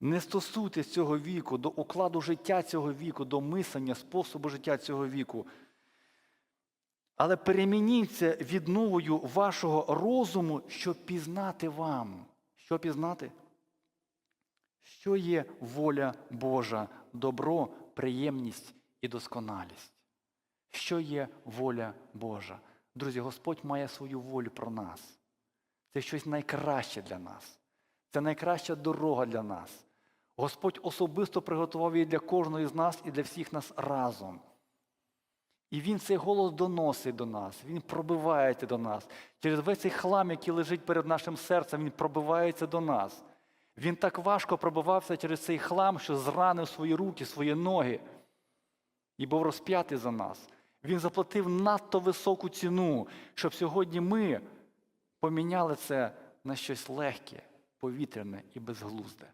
Не стосуйтесь цього віку, до укладу життя цього віку, до мислення, способу життя цього віку. Але перемініться відновою вашого розуму, щоб пізнати вам. Що пізнати? Що є воля Божа, добро, приємність і досконалість? Що є воля Божа? Друзі, Господь має свою волю про нас. Це щось найкраще для нас. Це найкраща дорога для нас. Господь особисто приготував її для кожного з нас і для всіх нас разом. І Він цей голос доносить до нас, Він пробивається до нас. Через весь цей хлам, який лежить перед нашим серцем, Він пробивається до нас. Він так важко пробивався через цей хлам, що зранив свої руки, свої ноги і був розп'ятий за нас. Він заплатив надто високу ціну, щоб сьогодні ми поміняли це на щось легке, повітряне і безглузде.